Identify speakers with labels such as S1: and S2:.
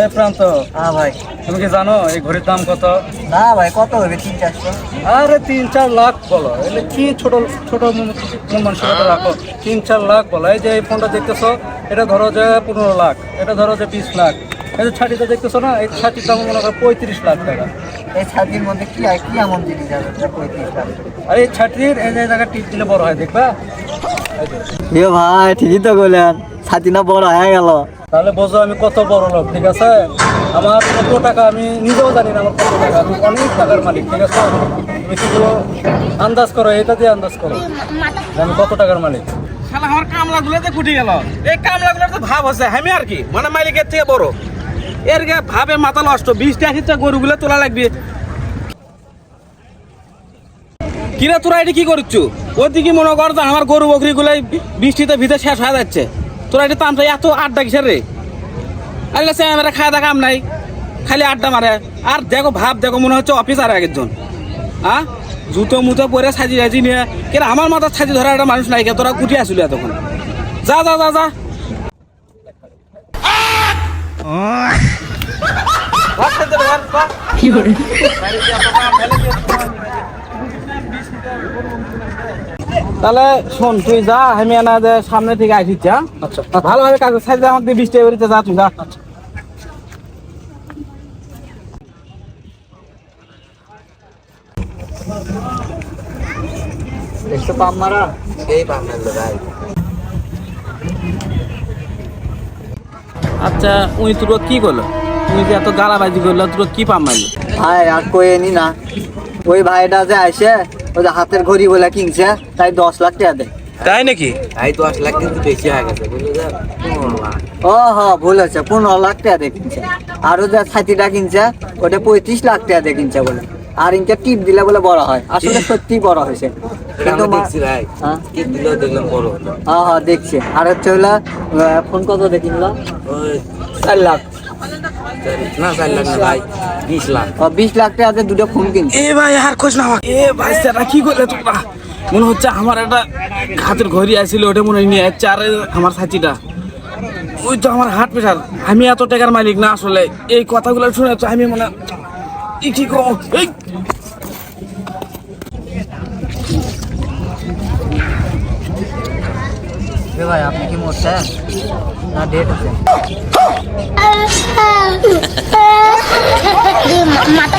S1: এই প্রান্ত।
S2: হ্যাঁ ভাই।
S1: তুমি কি জানো এই ঘড়ির দাম কত?
S2: না ভাই কত হবে? তিন চারশো
S1: আরে তিন চার লাখ বলো। এলে কি ছোট ছোট মানসিকতা রাখো। তিন চার লাখ বলো। এই যে এই ফোনটা দেখতেছো এটা ধরো যে পনেরো লাখ এটা ধরো যে বিশ লাখ। এই যে ছাটিটা দেখতেছো না এই ছাটির দাম মনে করো পঁয়ত্রিশ লাখ টাকা।
S2: এই ছাতির মধ্যে কি কি এমন জিনিস আছে পঁয়ত্রিশ টাকা
S1: আর এই ছাটির এই টিপ দিলে বড় হয় দেখবা?
S2: ভাই ঠিকই তো বললেন ছাতি না বড় হয়ে গেল।
S1: তাহলে বোঝো আমি কত বড় লোক, ঠিক আছে? আমার কত টাকা আমি নিজেও জানি না আমার কত টাকা, আমি অনেক টাকার মালিক, ঠিক আছে? তুমি শুধু আন্দাজ করো, এটা দিয়ে আন্দাজ করো আমি কত টাকার মালিক?
S3: শালা, আমার কামলা গুলোতে কুটি গেল। এই কামলা গুলোর তো ভাব আছে, আমি আর কি? মানে মালিকের থেকে বড়। এর ভাবে মাথা নষ্ট, বিশটা হিসা গরুগুলো তোলা লাগবে। কিরা, তোরা এটা কি করছ? ওদিকে মনে কর যে আমার গরু বকরি গুলাই বৃষ্টিতে ভিতরে শেষ হয়ে যাচ্ছে। তোরা এটা তামটা এত আড্ডা কিসের রে? আরে সে আমার খাওয়া দাওয়া কাম নাই। খালি আড্ডা মারে। আর দেখো ভাব দেখো মনে হচ্ছে অফিস আর একজন। হ্যাঁ জুতো মুতো পরে সাজি সাজি নিয়ে কেন আমার মাথার সাজি ধরা একটা মানুষ নাই কে? তোরা কুটি আসলি এতক্ষণ। যা যা যা যা। তাহলে শোন তুই যা আমি এনা যে সামনে থেকে আসিচ্ছি হ্যাঁ
S1: আচ্ছা
S3: ভালোভাবে কাজে সাইজে আমাকে বৃষ্টি বেরিতে যা তুই যা।
S2: দেখছ পাম মারা এই পাম মারলো ভাই।
S3: আচ্ছা উই তোর কি করল? তুই যে এত গালাবাজি করল তোর কি পাম মারলো
S2: ভাই আর কইনি না ওই ভাইটা যে আসে ওই যে হাতের ঘড়ি বলে কিনছে তাই দশ লাখ টাকা দেয়।
S3: তাই নাকি?
S4: তাই দশ লাখ কিন্তু বেশি হয়ে গেছে পনেরো লাখ।
S2: ও হ ভুল হচ্ছে পনেরো লাখ টাকা দিয়ে কিনছে। আরও যে ছাতিটা কিনছে ওটা পঁয়ত্রিশ লাখ টাকা দিয়ে কিনছে বলে। আর ইনকে টিপ দিলে বলে বড় হয়। আসলে সত্যি বড় হয়েছে। কিন্তু
S4: দেখছি ভাই।
S2: হ্যাঁ?
S4: দিলেও দেখলাম বড়।
S2: হ্যাঁ হ্যাঁ দেখছি। আর হচ্ছে হলো ফোন কত দিয়ে কিনলো? চার লাখ।
S4: না চার লাখ না ভাই বিশ লাখ
S2: বিশ লাখ টাকাতে দুটো ফোন কিনছে
S3: এ ভাই আর কোচ না এ ভাই স্যারা কি করলে তোমরা মনে হচ্ছে আমার একটা হাতের ঘড়ি আসছিল ওটা মনে হয় নিয়ে যাচ্ছে আর আমার সাথীটা ওই তো আমার হাট পেশার আমি এত টাকার মালিক না আসলে এই কথাগুলো শুনে তো আমি মনে কি কম এই
S2: এ ভাই আপনি কি মরছেন না ডেট আছে।
S5: মাথা